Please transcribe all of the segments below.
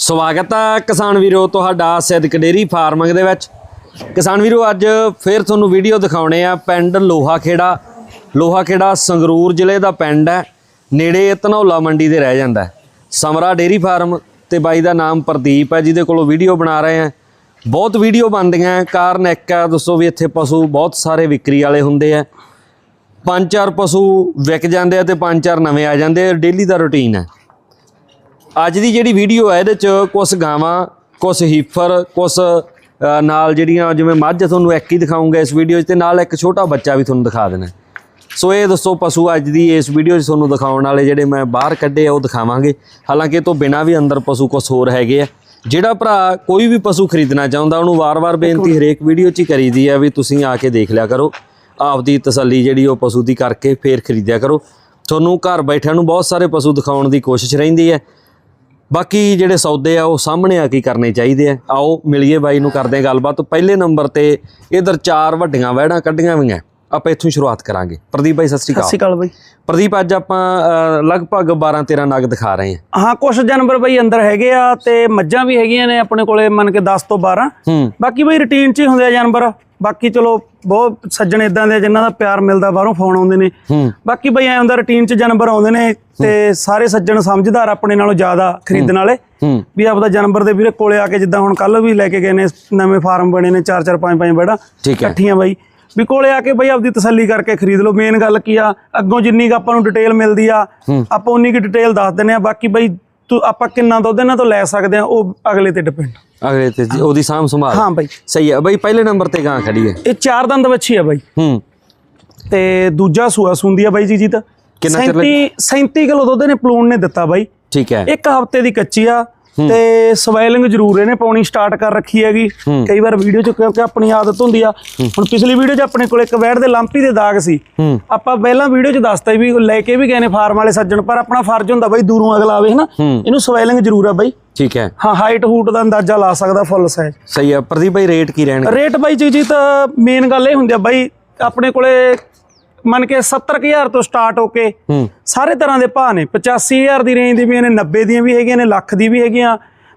ਸਵਾਗਤ ਹੈ ਕਿਸਾਨ ਵੀਰੋ ਤੁਹਾਡਾ ਸਿੱਧਕ ਡੇਰੀ ਫਾਰਮਿੰਗ ਦੇ ਵਿੱਚ। ਕਿਸਾਨ ਵੀਰੋ, ਅੱਜ ਫੇਰ ਤੁਹਾਨੂੰ ਵੀਡੀਓ ਦਿਖਾਉਣੇ ਆ ਪਿੰਡ ਲੋਹਾ ਖੇੜਾ ਲੋਹਾ ਖੇੜਾ ਸੰਗਰੂਰ ਜ਼ਿਲ੍ਹੇ ਦਾ ਪਿੰਡ ਹੈ। ਨੇੜੇ ਧਨੌਲਾ ਮੰਡੀ ਦੇ ਰਹਿ ਜਾਂਦਾ ਸਮਰਾ ਡੇਰੀ ਫਾਰਮ ਤੇ ਬਾਈ ਦਾ ਨਾਮ ਪ੍ਰਦੀਪ ਹੈ, ਜਿਹਦੇ ਕੋਲੋਂ ਵੀਡੀਓ ਬਣਾ ਰਹੇ ਆ ਬਹੁਤ ਵੀਡੀਓ ਬਣਦੀਆਂ ਕਾਰਨ ਇੱਕ ਹੈ, ਦੱਸੋ ਵੀ ਇੱਥੇ ਪਸ਼ੂ ਬਹੁਤ ਸਾਰੇ ਵਿਕਰੀ ਵਾਲੇ ਹੁੰਦੇ ਆ ਪੰਜ ਚਾਰ ਪਸ਼ੂ ਵਿਕ ਜਾਂਦੇ ਆ ਤੇ ਪੰਜ ਚਾਰ ਨਵੇਂ ਆ ਜਾਂਦੇ ਆ। ਡੇਲੀ ਦਾ ਰੁਟੀਨ ਹੈ। ਅੱਜ ਦੀ ਜਿਹੜੀ ਵੀਡੀਓ ਹੈ ਇਹਦੇ ਚ ਕੁਝ ਗਾਵਾਂ ਕੁਝ ਹੀਫਰ ਕੁਝ ਨਾਲ ਜਿਹੜੀਆਂ ਜਿਵੇਂ ਮੱਝ ਤੁਹਾਨੂੰ ਇੱਕ ਹੀ ਦਿਖਾਉਂਗਾ ਇਸ ਵੀਡੀਓ 'ਚ ਤੇ ਨਾਲ ਇੱਕ ਛੋਟਾ ਬੱਚਾ ਵੀ ਤੁਹਾਨੂੰ ਦਿਖਾ ਦੇਣਾ। ਸੋ ਇਹ ਦੱਸੋ ਪਸ਼ੂ ਅੱਜ ਦੀ ਇਸ ਵੀਡੀਓ 'ਚ ਤੁਹਾਨੂੰ ਦਿਖਾਉਣ ਵਾਲੇ ਜਿਹੜੇ ਮੈਂ ਬਾਹਰ ਕੱਢੇ ਆ, ਉਹ ਦਿਖਾਵਾਂਗੇ। ਹਾਲਾਂਕਿ ਇਹ ਤੋਂ ਬਿਨਾ ਵੀ ਅੰਦਰ ਪਸ਼ੂ ਕੁਝ ਹੋਰ ਹੈਗੇ ਆ। ਜਿਹੜਾ ਭਰਾ ਕੋਈ ਵੀ ਪਸ਼ੂ ਖਰੀਦਣਾ ਚਾਹੁੰਦਾ, ਉਹਨੂੰ ਵਾਰ-ਵਾਰ ਬੇਨਤੀ ਹਰੇਕ ਵੀਡੀਓ 'ਚ ਹੀ ਕਰੀਦੀ ਆ ਵੀ ਤੁਸੀਂ ਆ ਕੇ ਦੇਖ ਲਿਆ ਕਰੋ। ਆਪਦੀ ਤਸੱਲੀ ਜਿਹੜੀ ਉਹ ਪਸ਼ੂ ਦੀ ਕਰਕੇ ਫੇਰ ਖਰੀਦਿਆ ਕਰੋ। ਤੁਹਾਨੂੰ ਘਰ ਬੈਠਿਆਂ ਨੂੰ ਬਹੁਤ ਸਾਰੇ ਪਸ਼ੂ ਦਿਖਾਉਣ ਦੀ ਕੋਸ਼ਿਸ਼ ਰਹਿੰਦੀ ਹੈ। ਬਾਕੀ ਜਿਹੜੇ ਸੌਦੇ ਆ ਉਹ ਸਾਹਮਣੇ ਆ ਕੇ ਕਰਨੇ ਚਾਹੀਦੇ ਆ। ਆਓ ਮਿਲੀਏ ਬਾਈ ਨੂੰ ਕਰਦੇ ਆ ਗੱਲਬਾਤ। ਪਹਿਲੇ ਨੰਬਰ ਤੇ ਇਧਰ ਚਾਰ ਵੱਡੀਆਂ ਵਹਿੜਾਂ ਕੱਢੀਆਂ ਹੋਈਆਂ। ਆਪਾਂ ਇੱਥੋਂ ਸ਼ੁਰੂਆਤ ਕਰਾਂਗੇ। ਪ੍ਰਦੀਪ ਬਾਈ ਸਤਿ ਸ਼੍ਰੀ ਸਤਿ ਅਕਾਲ ਸ਼੍ਰੀ ਅਕਾਲ ਬਾਈ। ਪ੍ਰਦੀਪ ਅੱਜ ਆਪਾਂ ਲਗਭਗ 12 13 ਨਗ ਦਿਖਾ ਰਹੇ ਹਾਂ। ਹਾਂ ਕੁਝ ਜਾਨਵਰ ਬਾਈ ਅੰਦਰ ਹੈਗੇ ਆ ਤੇ ਮੱਝਾਂ ਵੀ ਹੈਗੀਆਂ ਨੇ ਆਪਣੇ ਕੋਲੇ ਮੰਨ ਕੇ 10 ਤੋਂ 12 ਹੂੰ। ਬਾਕੀ ਬਾਈ ਰੁਟੀਨ 'ਚ ਹੀ ਹੁੰਦੇ ਆ ਜਾਨਵਰ। ਬਾਕੀ ਚਲੋ ਬਹੁਤ ਸੱਜਣ ਇਦਾਂ ਦੇ ਜਿਨ੍ਹਾਂ ਦਾ ਪਿਆਰ ਮਿਲਦਾ ਬਾਹਰੋਂ ਫੋਨ ਆਉਂਦੇ ਨੇ। ਬਾਕੀ ਬਈ ਐ ਹੁੰਦਾ ਰੁਟੀਨ 'ਚ ਜਾਨਵਰ ਆਉਂਦੇ ਨੇ ਤੇ ਸਾਰੇ ਸੱਜਣ ਸਮਝਦਾਰ ਆਪਣੇ ਨਾਲੋਂ ਜ਼ਿਆਦਾ ਖਰੀਦਣ ਵਾਲੇ। ਵੀ ਆਪਦਾ ਜਾਨਵਰ ਦੇ ਵੀਰੇ ਕੋਲੇ ਆ ਕੇ ਜਿੱਦਾਂ ਹੁਣ ਕੱਲ ਵੀ ਲੈ ਕੇ ਗਏ ਨੇ ਨਵੇਂ ਫਾਰਮ ਬਣੇ ਨੇ 4 4 5 5 ਬੈੜਾ ਇਕੱਠੀਆਂ ਬਾਈ। ਵੀ ਕੋਲੇ ਆ ਕੇ ਬਈ ਆਪਦੀ ਤਸੱਲੀ ਕਰਕੇ ਖਰੀਦ ਲਓ। ਮੇਨ ਗੱਲ ਕੀ ਆ ਅੱਗੋਂ ਜਿੰਨੀ ਕੁ ਆਪਾਂ ਨੂੰ ਡਿਟੇਲ ਮਿਲਦੀ ਆ ਆਪਾਂ ਉਨੀ ਕੁ ਡਿਟੇਲ ਦੱਸ ਦਿੰਨੇ ਆ। ਬਾਕੀ ਬਈ ਤੂੰ ਆਪਾਂ ਕਿੰਨਾ ਦੁੱਧ ਇਹਨਾਂ ਤੋਂ ਲੈ ਸਕਦੇ ਆ ਉਹ ਅਗਲੇ ਤੇ ਡਿਪੈਂਡ ਅਗਲੇ ਤੇ ਜੀ ਉਹਦੀ ਸਾਂਭ ਸੰਭਾਲ। ਹਾਂ ਬਾਈ। ਸਹੀ ਹੈ ਬਾਈ ਪਹਿਲੇ ਨੰਬਰ ਤੇ ਗਾਂ ਖੜੀ ਹੈ। ਇਹ ਚਾਰ ਦੰਦ ਵੱਛੀ ਆ ਬਾਈ। ਹੂੰ। ਤੇ ਦੂਜਾ ਸੂਆ ਸੁੰਦੀ ਆ ਬਾਈ ਜੀ ਜੀਤ। ਕਿੰਨਾ ਚਿਰ 37 37 ਕਿਲੋ ਦੁੱਧ ਨੇ ਪਲੂਣ ਨੇ ਦਿੱਤਾ ਬਾਈ। ਠੀਕ ਹੈ। ਇੱਕ ਹਫ਼ਤੇ ਦੀ ਕੱਚੀ ਆ। ਤੇ ਸਵਾਇਲਿੰਗ ਜ਼ਰੂਰ ਇਹਨੇ ਪਾਉਣੀ ਸਟਾਰਟ ਕਰ ਰੱਖੀ ਹੈਗੀ। ਕਈ ਵਾਰ ਵੀਡੀਓ ਚ ਕਿਉਂਕਿ ਆਪਣੀ ਆਦਤ ਹੁੰਦੀ ਆ। ਹੁਣ ਪਿਛਲੀ ਵੀਡੀਓ ਚ ਆਪਣੇ ਕੋਲ ਇੱਕ ਵੈੜ ਦੇ ਲਾਂਪੀ ਦੇ ਦਾਗ ਸੀ। ਹੂੰ। ਆਪਾਂ ਪਹਿਲਾਂ ਵੀਡੀਓ ਚ ਦੱਸਤਾ ਵੀ ਲੈ ਕੇ ਵੀ ਗਏ ਨੇ ਫਾਰਮ ਵਾਲੇ ਸੱਜਣ ਪਰ ਆਪਣਾ ਫਰਜ਼ ਹੁੰਦਾ ਬਾਈ ਦੂਰੋਂ ਅਗਲਾ ਆਵੇ ਹਨਾ? ਇਹਨੂੰ ਸਵਾਇਲਿੰਗ ਜ਼ਰੂਰ ਆ ਬਾਈ। ਠੀਕ ਹੈ। ਹਾਂ ਹਾਈਟ ਹੂਟ ਦਾ ਅੰਦਾਜ਼ਾ ਲਾ ਸਕਦਾ ਫੁੱਲ ਸਾਈਜ਼ ਸਹੀ ਹੈ ਪ੍ਰਦੀਪ ਬਾਈ ਰੇਟ ਕੀ ਰਹਿਣਗੇ? ਰੇਟ ਬਾਈ ਜੀ ਜੀ ਤਾਂ ਮੇਨ ਗੱਲ ਇਹ ਹੁੰਦੀ ਆ ਬਾਈ ਆਪਣੇ ਕੋਲੇ ਮੰਨ ਕੇ 70000 ਤੋਂ ਸਟਾਰਟ ਹੋ ਕੇ ਸਾਰੇ ਤਰ੍ਹਾਂ ਦੇ ਭਾਅ ਨੇ 85000 ਦੀ ਰੇਂਜ ਦੀ ਵੀ ਨੇ 90 ਦੀਆਂ ਵੀ ਹੈਗੀਆਂ ਨੇ ਲੱਖ ਦੀ ਵੀ ਹੈਗੀਆਂ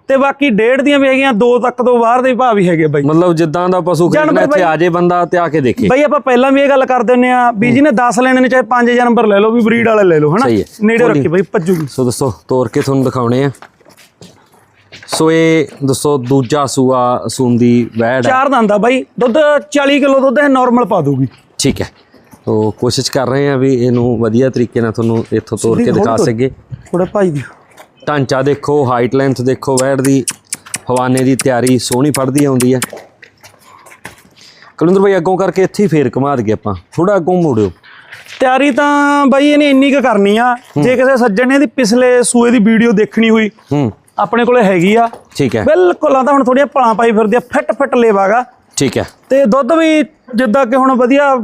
ਤੇ ਬਾਕੀ ਡੇਢ ਦੀਆਂ ਵੀ ਹੈਗੀਆਂ 2 ਤੱਕ ਤੋਂ ਬਾਹਰ ਦੇ ਭਾਅ ਵੀ ਹੈਗੇ ਬਾਈ। ਮਤਲਬ ਜਿੱਦਾਂ ਦਾ ਪਸ਼ੂ ਖਰੀਦਣਾ ਜਾਨਵਰ ਇੱਥੇ ਆ ਜੇ ਬੰਦਾ ਤੇ ਆ ਕੇ ਦੇਖੇ। ਬਾਈ ਆਪਾਂ ਪਹਿਲਾਂ ਵੀ ਇਹ ਗੱਲ ਕਰ ਦਿੰਨੇ ਆ ਵੀ ਜੀ ਨੇ 10 ਲੈਣੇ ਨੇ ਚਾਹੇ 5 ਨੰਬਰ ਲੈ ਲਓ ਵੀ ਬਰੀਡ ਵਾਲੇ ਲੈ ਲਓ ਹਨਾ। ਨੇੜੇ ਰੱਖੀ ਬਾਈ ਭੱਜੂਗੀ ਸੋ ਦੱਸੋ ਤੋਰ ਕੇ ਤੁਹਾਨੂੰ ਦਿਖਾਉਣੇ ਆ। ਸੋ ਇਹ ਦੱਸੋ ਦੂਜਾ ਸੂਆ ਸੂੰਦੀ ਵੈੜ ਹੈ ਚਾਰ ਦੰਦ ਆ ਬਾਈ। ਦੁੱਧ 40 ਕਿਲੋ ਦੁੱਧ ਇਹ ਨਾਰਮਲ ਪਾ ਦੂਗੀ ਠੀਕ ਹੈ। ਤੋ ਕੋਸ਼ਿਸ਼ ਕਰ ਰਹੇ ਆ ਵੀ ਇਹਨੂੰ ਵਧੀਆ ਤਰੀਕੇ ਨਾਲ ਤੁਹਾਨੂੰ ਇੱਥੋਂ ਤੋਰ ਕੇ ਦਿਖਾ ਸਕੇ ਥੋੜੇ ਭਾਈ ਦੀ। ਢਾਂਚਾ ਦੇਖੋ ਹਾਈਟ ਲੈਂਥ ਦੇਖੋ ਵੈੜ ਦੀ ਹਵਾਨੇ ਦੀ ਤਿਆਰੀ ਸੋਹਣੀ ਫੜਦੀ ਆਉਂਦੀ ਹੈ। ਕੁਲਿੰਦਰ ਭਾਈ ਅੱਗੋਂ ਕਰਕੇ ਇੱਥੇ ਹੀ ਫੇਰ ਘੁਮਾ ਦਈਏ ਆਪਾਂ। ਥੋੜਾ ਅੱਗੋਂ ਮੋੜਿਓ। ਤਿਆਰੀ ਤਾਂ ਬਾਈ ਇਹਨੇ ਇੰਨੀ ਕੁ ਕਰਨੀ ਆ। ਜੇ ਕਿਸੇ ਸੱਜਣ ਨੇ ਇਹਦੀ ਪਿਛਲੇ ਸੂਏ ਦੀ ਵੀਡੀਓ ਦੇਖਣੀ ਹੋਈ ਹੂੰ। ਆਪਣੇ ਕੋਲੇ ਹੈਗੀ ਆ। ਠੀਕ ਹੈ। ਬਿਲਕੁਲ ਆ ਤਾਂ ਹੁਣ ਥੋੜੀਆਂ ਭਲਾਂ ਪਾਈ ਫਿਰਦੀ ਆ ਫਿੱਟ ਫਿੱਟ ਲੇਵਾਗਾ। ਠੀਕ ਹੈ। ਤੇ ਦੁੱਧ ਵੀ ਜਿੱਦਾਂ ਕਿ ਹੁਣ ਵਧੀਆ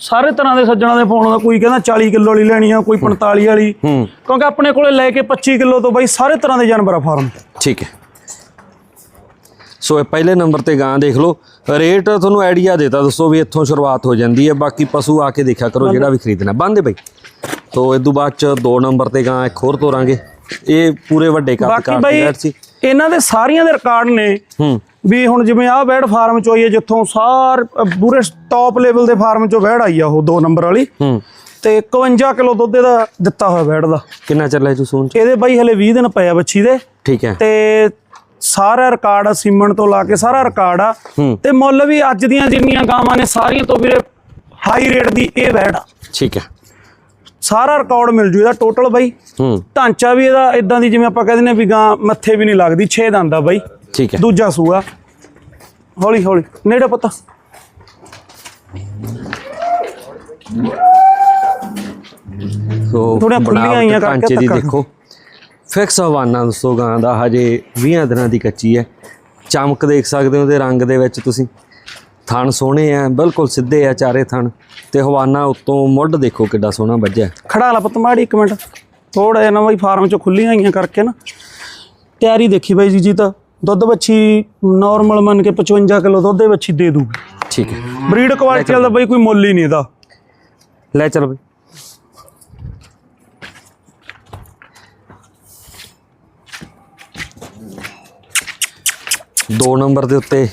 ਸਾਰੇ ਤਰ੍ਹਾਂ ਦੇ ਸੱਜਣਾ ਦੇ ਫੋਨ ਦਾ ਕੋਈ ਕਹਿੰਦਾ 40 ਕਿਲੋ ਵਾਲੀ ਲੈਣੀ ਆ ਕੋਈ 45 ਵਾਲੀ। ਹੂੰ। ਕਿਉਂਕਿ ਆਪਣੇ ਕੋਲੇ ਲੈ ਕੇ 25 ਕਿਲੋ ਤੋਂ ਬਾਈ ਸਾਰੇ ਤਰ੍ਹਾਂ ਦੇ ਜਾਨਵਰ ਆ ਫਾਰਮ ਠੀਕ ਹੈ। ਸੋ ਇਹ ਪਹਿਲੇ ਨੰਬਰ ਤੇ ਗਾਂ ਦੇਖ ਲਓ। ਰੇਟ ਤੁਹਾਨੂੰ ਆਈਡੀਆ ਦੇਤਾ ਦੱਸੋ ਵੀ ਇੱਥੋਂ ਸ਼ੁਰੂਆਤ ਹੋ ਜਾਂਦੀ ਹੈ। ਬਾਕੀ ਪਸ਼ੂ ਆ ਕੇ ਦੇਖਿਆ ਕਰੋ ਜਿਹੜਾ ਵੀ ਖਰੀਦਣਾ। ਬੰਦੇ ਬਈ। ਤੋ ਇਸ ਤੋਂ ਬਾਅਦ ਚ ਦੋ ਨੰਬਰ ਤੇ ਗਾਂ ਇੱਕ ਹੋਰ ਤੋਰਾਂਗੇ। ਇਹ ਪੂਰੇ ਵੱਡੇ ਕੱਦ ਬਾਕੀ ਬਾਈ ਇਹਨਾਂ ਦੇ ਸਾਰੀਆਂ ਦੇ ਰਿਕਾਰਡ ਨੇ। ਹੂੰ। ਵੀ ਹੁਣ ਜਿਵੇਂ ਆਹ ਬੈਡ ਫਾਰਮ ਚੋਂ ਆਈ ਹੈ ਜਿੱਥੋਂ ਸਾਰ ਪੂਰੇ ਟੌਪ ਲੈਵਲ ਦੇ ਫਾਰਮ ਚੋਂ ਬੈਡ ਆਈ ਆ ਉਹ 2 ਨੰਬਰ ਵਾਲੀ। ਹੂੰ। ਤੇ 51 ਕਿਲੋ ਦੁੱਧ ਇਹਦਾ ਦਿੱਤਾ ਹੋਇਆ ਬੈਡ ਦਾ। ਕਿੰਨਾ ਚੱਲ ਰਿਹਾ ਜੂ ਚ? ਇਹਦੇ ਬਾਈ ਹਲੇ 20 ਦਿਨ ਪਏ ਆ ਬੱਚੀ ਦੇ। ਠੀਕ ਹੈ। ਤੇ ਸਾਰਾ ਰਿਕਾਰਡ ਆ ਸੀਮਨ ਤੋਂ ਲਾ ਕੇ ਸਾਰਾ ਰਿਕਾਰਡ ਆ। ਤੇ ਮੁੱਲ ਵੀ ਅੱਜ ਦੀਆਂ ਜਿੰਨੀਆਂ ਗਾਵਾਂ ਨੇ ਸਾਰੀਆਂ ਤੋਂ ਵੀਰੇ ਹਾਈ ਰੇਟ ਦੀ ਇਹ ਵੈੜ ਆ। ਠੀਕ ਹੈ। ਸਾਰਾ ਰਿਕਾਰਡ ਮਿਲ ਜੂ ਇਹਦਾ ਟੋਟਲ ਬਾਈ। ਹੂੰ। ਢਾਂਚਾ ਵੀ ਇਹਦਾ ਇਦਾਂ ਦੀ ਜਿਵੇਂ ਆਪਾਂ ਕਹਿੰਦੇ ਨੇ ਵੀ ਗਾਂ ਮੱਥੇ ਵੀ ਨਹੀਂ ਲੱਗਦੀ 6 ਦੰਦ ਆ ਬਾਈ। ਠੀਕ ਹੈ। ਦੂਜਾ ਸੂਆ। ਹੌਲੀ ਹੌਲੀ। ਨੇੜੇ ਪੁੱਤ। ਸੋ ਥੋੜ੍ਹੀਆਂ ਖੁੱਲੀਆਂ ਆਈਆਂ ਕਰਕੇ ਢਾਂਚੇ ਦੀ ਧੱਕਾ। ਦੇਖੋ। ਫਿਕਸ ਹਵਾਨਾ ਦੱਸੋ ਗਾਂ ਦਾ ਹਜੇ 20 ਦਿਨਾਂ ਦੀ ਕੱਚੀ ਹੈ। ਚਮਕ ਦੇਖ ਸਕਦੇ ਹੋ ਉਹਦੇ ਰੰਗ ਦੇ ਵਿੱਚ ਤੁਸੀਂ। ਥਣ ਸੋਹਣੇ ਆ ਬਿਲਕੁਲ ਸਿੱਧੇ ਆ ਚਾਰੇ ਥਣ। ਤੇ ਹਵਾਨਾ ਉੱਤੋਂ ਮੁੱਢ ਦੇਖੋ ਕਿੱਡਾ ਸੋਹਣਾ ਵੱਜਿਆ। ਖੜਾ ਲਾ ਪੁੱਤ ਮਾੜੀ ਇੱਕ ਮਿੰਟ। ਥੋੜਾ ਜਿਹਾ ਨਾ ਬਾਈ ਫਾਰਮ ਚੋਂ ਖੁੱਲੀਆਂ ਆਈਆਂ ਕਰਕੇ ਨਾ। ਤਿਆਰੀ ਦੇਖੀ ਬਾਈ ਜੀ ਜੀ ਤਾਂ। ਦੁੱਧ ਬੱਚੀ ਨਾਰਮਲ ਮੰਨ ਕੇ 55 ਕਿਲੋ ਦੁੱਧ ਦੇ ਬੱਚੀ ਦੇ ਦੂਗੀ। ਠੀਕ ਹੈ। ਬਰੀਡ ਕੁਆਲਿਟੀ ਵਾਲਾ ਬਾਈ ਕੋਈ ਮੁੱਲ ਹੀ ਨਹੀਂ ਇਹਦਾ। ਲੈ ਚਲੋ ਬਈ। ਦੋ ਨੰਬਰ ਦੇ ਉੱਤੇ।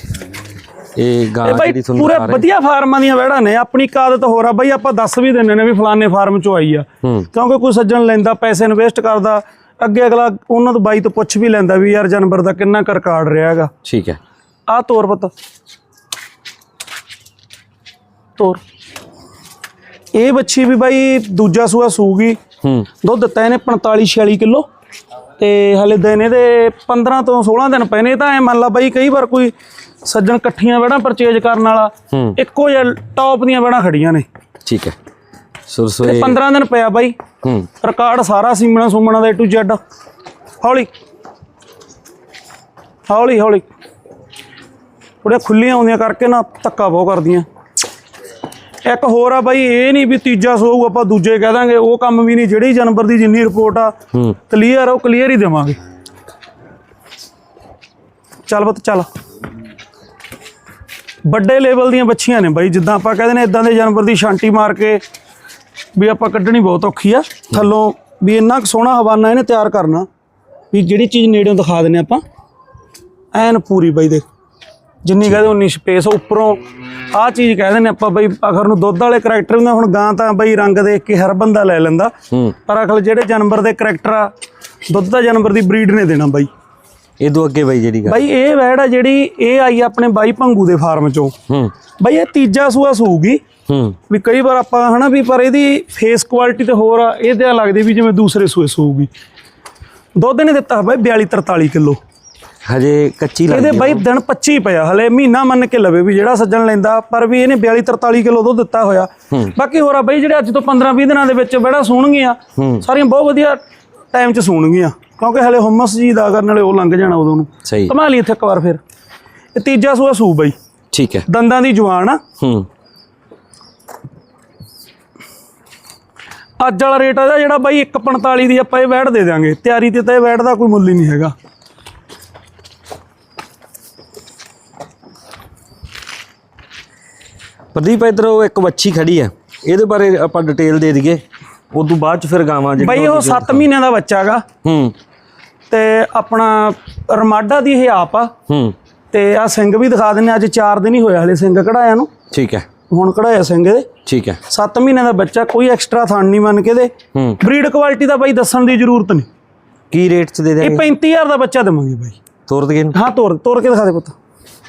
ਇਹ ਗਾਂ ਜਿਹੜੀ ਤੁਹਾਨੂੰ ਪੂਰੇ ਵਧੀਆ ਫਾਰਮਾਂ ਦੀਆਂ ਵਹਿੜਾਂ ਨੇ ਆਪਣੀ ਕਾਦਤ ਹੋਰ ਆ। ਬਾਈ ਆਪਾਂ ਦੱਸ ਵੀ ਦਿੰਦੇ ਨੇ ਵੀ ਫਲਾਣੇ ਫਾਰਮ ਚੋਂ ਆਈ ਆ। ਕਿਉਂਕਿ ਕੋਈ ਸੱਜਣ ਲੈਂਦਾ ਪੈਸੇ ਇਨਵੈਸਟ ਕਰਦਾ ਅੱਗੇ ਅਗਲਾ ਉਹਨਾਂ ਤੋਂ ਬਾਈ ਤੋਂ ਪੁੱਛ ਵੀ ਲੈਂਦਾ ਵੀ ਯਾਰ ਜਾਨਵਰ ਦਾ ਕਿੰਨਾ ਕੁ ਰਿਕਾਰਡ ਰਿਹਾ ਹੈਗਾ। ਠੀਕ ਹੈ। ਆ ਤੋਰ ਪੁੱਤ। ਤੋਰ। ਇਹ ਬੱਚੀ ਵੀ ਬਾਈ ਦੂਜਾ ਸੂਆ ਸੂਗੀ। ਹੂੰ। ਦੁੱਧ ਦਿੱਤਾ ਇਹਨੇ 45 46 ਕਿਲੋ। ਤੇ ਹਲੇ ਦਿਨ ਇਹਦੇ 15 ਤੋਂ 16 ਦਿਨ ਪਏ ਨੇ। ਤਾਂ ਐ ਮੰਨ ਲਾ ਬਾਈ ਕਈ ਵਾਰ ਕੋਈ ਸੱਜਣ ਇਕੱਠੀਆਂ ਵੜਾਂ ਪਰਚੇਜ ਕਰਨ ਵਾਲਾ ਇੱਕੋ ਜਿਹਾ ਟੌਪ ਦੀਆਂ ਵੜਾਂ ਖੜੀਆਂ ਨੇ। ਠੀਕ ਹੈ। ਸੁਰਸੋਏ 15 ਦਿਨ ਪਿਆ ਬਾਈ। ਹੂੰ। ਰਿਕਾਰਡ ਸਾਰਾ ਸੀਮਣਾ ਸੁਮਣਾ ਦਾ A to Z ਹੌਲੀ। ਹੌਲੀ ਹੌਲੀ। ਥੋੜ੍ਹੀਆਂ ਖੁੱਲੀਆਂ ਆਉਂਦੀਆਂ ਕਰਕੇ ਨਾ ਧੱਕਾ ਬਹੁਤ ਕਰਦੀਆਂ। ਇੱਕ ਹੋਰ ਆ ਬਾਈ ਇਹ ਨਹੀਂ ਵੀ ਤੀਜਾ ਸੋਊ ਆਪਾਂ ਦੂਜੇ ਕਹਿ ਦਾਂਗੇ। ਉਹ ਕੰਮ ਵੀ ਨਹੀਂ ਜਿਹੜੀ ਜਾਨਵਰ ਦੀ ਜਿੰਨੀ ਰਿਪੋਰਟ ਆ ਹੂੰ। ਕਲੀਅਰ ਆ ਉਹ ਕਲੀਅਰ ਹੀ ਦੇਵਾਂਗੇ। ਚੱਲ ਬਤ ਚੱਲ। ਵੱਡੇ ਲੈਵਲ ਦੀਆਂ ਬੱਚੀਆਂ ਨੇ ਬਾਈ ਜਿੱਦਾਂ ਆਪਾਂ ਕਹਿੰਦੇ ਨੇ ਇਦਾਂ ਦੇ ਜਾਨਵਰ ਦੀ ਛਾਂਟੀ ਮਾਰ ਕੇ ਵੀ ਆਪਾਂ ਕੱਢਣੀ ਬਹੁਤ ਔਖੀ ਆ। ਥੱਲੋਂ ਵੀ ਇੰਨਾ ਕੁ ਸੋਹਣਾ ਹਵਾਨਾ ਇਹਨੇ ਤਿਆਰ ਕਰਨਾ ਵੀ ਜਿਹੜੀ ਚੀਜ਼ ਨੇੜਿਓਂ ਦਿਖਾ ਦਿੰਨੇ ਆਪਾਂ ਐਨ ਪੂਰੀ ਬਾਈ ਦੇਖ। ਜਿੰਨੀ ਕਹਦੇ ਉਨੀ ਸਪੇਸ ਉੱਪਰੋਂ ਆਹ ਚੀਜ਼ ਕਹਿ ਦਿੰਦੇ ਆਪਾਂ ਬਈ ਅਖਰ ਨੂੰ ਦੁੱਧ ਵਾਲੇ ਕਰੈਕਟਰ ਹੁੰਦੇ ਹੁਣ ਗਾਂ ਤਾਂ ਬਈ ਰੰਗ ਦੇਖ ਕੇ ਹਰ ਬੰਦਾ ਲੈ ਲੈਂਦਾ। ਪਰ ਅਖਲ ਜਿਹੜੇ ਜਾਨਵਰ ਦੇ ਕਰੈਕਟਰ ਆ ਦੁੱਧ ਦਾ ਜਾਨਵਰ ਦੀ ਬਰੀਡ ਨੇ ਦੇਣਾ ਬਾਈ। ਇਹ ਤੋਂ ਅੱਗੇ ਬਾਈ ਜਿਹੜੀ ਬਾਈ ਇਹ ਵੈੜ ਆ ਜਿਹੜੀ ਇਹ ਆਈ ਆ ਆਪਣੇ ਬਾਈ ਭੰਗੂ ਦੇ ਫਾਰਮ ਚੋਂ। ਹੂੰ। ਬਾਈ ਇਹ ਤੀਜਾ ਸੂਆ ਸੂਗੀ। ਹੂੰ। ਵੀ ਕਈ ਵਾਰ ਆਪਾਂ ਹਨਾ ਵੀ ਪਰ ਇਹਦੀ ਫੇਸ ਕੁਆਲਿਟੀ ਤੇ ਹੋਰ ਆ ਇਹ ਤੇ ਲੱਗਦੀ ਵੀ ਜਿਵੇਂ ਦੂਸਰੇ ਸੂਏ ਸੂਗੀ। ਦੁੱਧ ਨੇ ਦਿੱਤਾ ਬਾਈ 42 43 ਕਿਲੋ। ਹਜੇ ਕੱਚੀ ਇਹਦੇ ਲੱਗਦੀ ਬਾਈ ਦਿਨ 25 ਪਿਆ ਹਲੇ ਮਹੀਨਾ ਮੰਨ ਕੇ ਲਵੇ ਵੀ ਜਿਹੜਾ ਸੱਜਣ ਲੈਂਦਾ ਪਰ ਵੀ ਇਹਨੇ 42 43 ਕਿਲੋ ਦੁੱਧ ਦਿੱਤਾ ਹੋਇਆ। ਬਾਕੀ ਹੋਰ ਆ ਬਾਈ ਜਿਹੜੇ ਅੱਜ ਤੋਂ 15 20 ਦਿਨਾਂ ਦੇ ਵਿੱਚ ਬੜਾ ਸੂਣਗੀਆਂ ਸਾਰੀਆਂ ਬਹੁਤ ਵਧੀਆ ਟਾਈਮ 'ਚ ਸੂਣਗੀਆਂ। ਕਿਉਂਕਿ ਹਲੇ ਹੁਮਸ ਜੀ ਦਾ ਕਰਨ ਵਾਲੇ ਉਹ ਲੰਘ ਜਾਣਾ ਉਦੋਂ ਨੂੰ। ਸਹੀ। ਕਮਾ ਲਈ ਇੱਥੇ ਇੱਕ ਵਾਰ ਫਿਰ। ਇਹ ਤੀਜਾ ਸੂਆ ਸੂ ਬਾਈ ਠੀਕ ਹੈ। ਦੰਦਾਂ ਦੀ ਜਵਾਨ ਆ। ਹੂੰ। ਅੱਜ ਵਾਲਾ ਰੇਟ ਆ ਜਿਹੜਾ ਬਾਈ 145 ਦੀ ਆਪਾਂ ਇਹ ਵੈਟ ਦੇ ਦਿਆਂਗੇ। ਤਿਆਰੀ ਤੇ ਤਾਂ ਇਹ ਵੈਟ ਦਾ ਕੋਈ ਮੁੱਲ ਹੀ ਨਹੀਂ ਹੈਗਾ। ਪ੍ਰਦੀਪ ਇਧਰੋਂ ਇੱਕ ਵੱਛੀ ਖੜੀ ਹੈ। ਇਹਦੇ ਬਾਰੇ ਆਪਾਂ ਡਿਟੇਲ ਦੇ ਦਈਏ। ਉਸ ਤੋਂ ਬਾਅਦ ਚ ਫਿਰ ਗਾਵਾਂ ਬਾਈ ਉਹ 7 ਮਹੀਨਿਆਂ ਦਾ ਬੱਚਾ ਹੈਗਾ ਹੂੰ। ਤੇ ਆਪਣਾ ਰਮਾਡਾ ਦੀ ਇਹ ਆਪ ਆ। ਹੂੰ। ਤੇ ਆ ਸਿੰਘ ਵੀ ਦਿਖਾ ਦਿੰਨੇ ਅੱਜ 4 ਦਿਨ ਹੀ ਹੋਇਆ ਹਲੇ ਸਿੰਘ ਕਢਾਇਆ ਨੂੰ। ਠੀਕ ਹੈ। ਹੁਣ ਕਢਾਇਆ ਸਿੰਘ ਇਹਦੇ। ਠੀਕ ਹੈ। 7 ਮਹੀਨਿਆਂ ਦਾ ਬੱਚਾ ਕੋਈ ਐਕਸਟਰਾ ਥਣ ਨਹੀਂ ਮੰਨ ਕੇ ਹੂੰ। ਬਰੀਡ ਕੁਆਲਿਟੀ ਦਾ ਬਾਈ ਦੱਸਣ ਦੀ ਜ਼ਰੂਰਤ ਨਹੀਂ। ਕੀ ਰੇਟ ਚ ਦੇ ਇਹ ਦੇਣਗੇ? 35000 ਦਾ ਬੱਚਾ ਦੇਵਾਂਗੇ ਬਾਈ। ਤੋਰ ਦਈਏ ਹਾਂ ਤੋੜ ਤੋੜ ਕੇ ਦਿਖਾ ਦੇ ਪੁੱਤ।